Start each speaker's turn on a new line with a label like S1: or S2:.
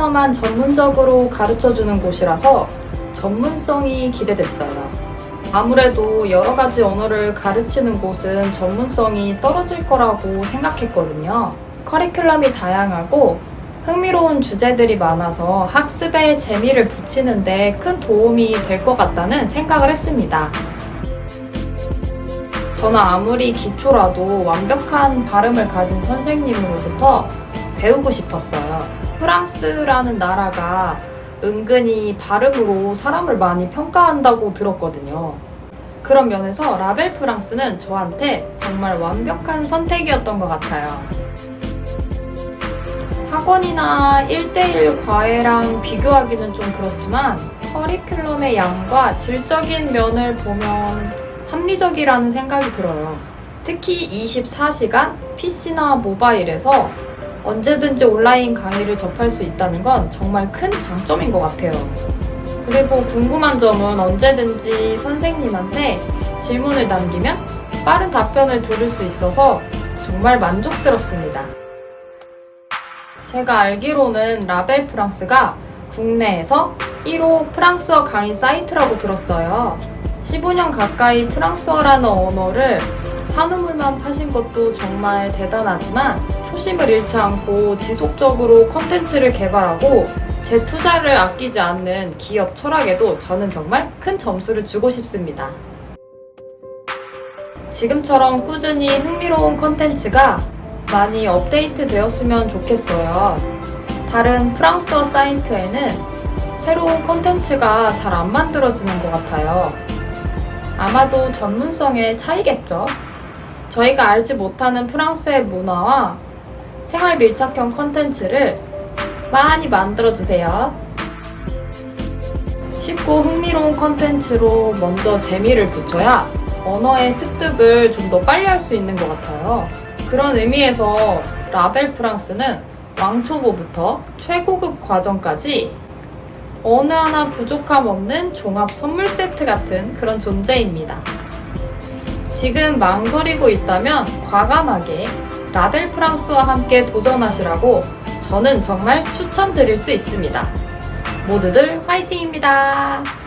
S1: 프랑스어만 전문적으로 가르쳐주는 곳이라서 전문성이 기대됐어요. 아무래도 여러 가지 언어를 가르치는 곳은 전문성이 떨어질 거라고 생각했거든요. 커리큘럼이 다양하고 흥미로운 주제들이 많아서 학습에 재미를 붙이는데 큰 도움이 될 것 같다는 생각을 했습니다. 저는 아무리 기초라도 완벽한 발음을 가진 선생님으로부터 배우고 싶었어요. 프랑스라는 나라가 은근히 발음으로 사람을 많이 평가한다고 들었거든요. 그런 면에서 라벨 프랑스는 저한테 정말 완벽한 선택이었던 것 같아요. 학원이나 1대1 과외랑 비교하기는 좀 그렇지만 커리큘럼의 양과 질적인 면을 보면 합리적이라는 생각이 들어요. 특히 24시간 PC나 모바일에서 언제든지 온라인 강의를 접할 수 있다는 건 정말 큰 장점인 것 같아요. 그리고 궁금한 점은 언제든지 선생님한테 질문을 남기면 빠른 답변을 들을 수 있어서 정말 만족스럽습니다. 제가 알기로는 라벨 프랑스가 국내에서 1호 프랑스어 강의 사이트라고 들었어요. 15년 가까이 프랑스어라는 언어를 한우물만 파신 것도 정말 대단하지만 초심을 잃지 않고 지속적으로 컨텐츠를 개발하고 제 투자를 아끼지 않는 기업 철학에도 저는 정말 큰 점수를 주고 싶습니다. 지금처럼 꾸준히 흥미로운 컨텐츠가 많이 업데이트 되었으면 좋겠어요. 다른 프랑스어 사이트에는 새로운 컨텐츠가 잘 안 만들어지는 것 같아요. 아마도 전문성의 차이겠죠. 저희가 알지 못하는 프랑스의 문화와 생활 밀착형 컨텐츠를 많이 만들어주세요. 쉽고 흥미로운 컨텐츠로 먼저 재미를 붙여야 언어의 습득을 좀 더 빨리 할 수 있는 것 같아요. 그런 의미에서 라벨 프랑스는 왕초보부터 최고급 과정까지 어느 하나 부족함 없는 종합 선물 세트 같은 그런 존재입니다. 지금 망설이고 있다면 과감하게 라벨 프랑스와 함께 도전하시라고 저는 정말 추천드릴 수 있습니다. 모두들 화이팅입니다.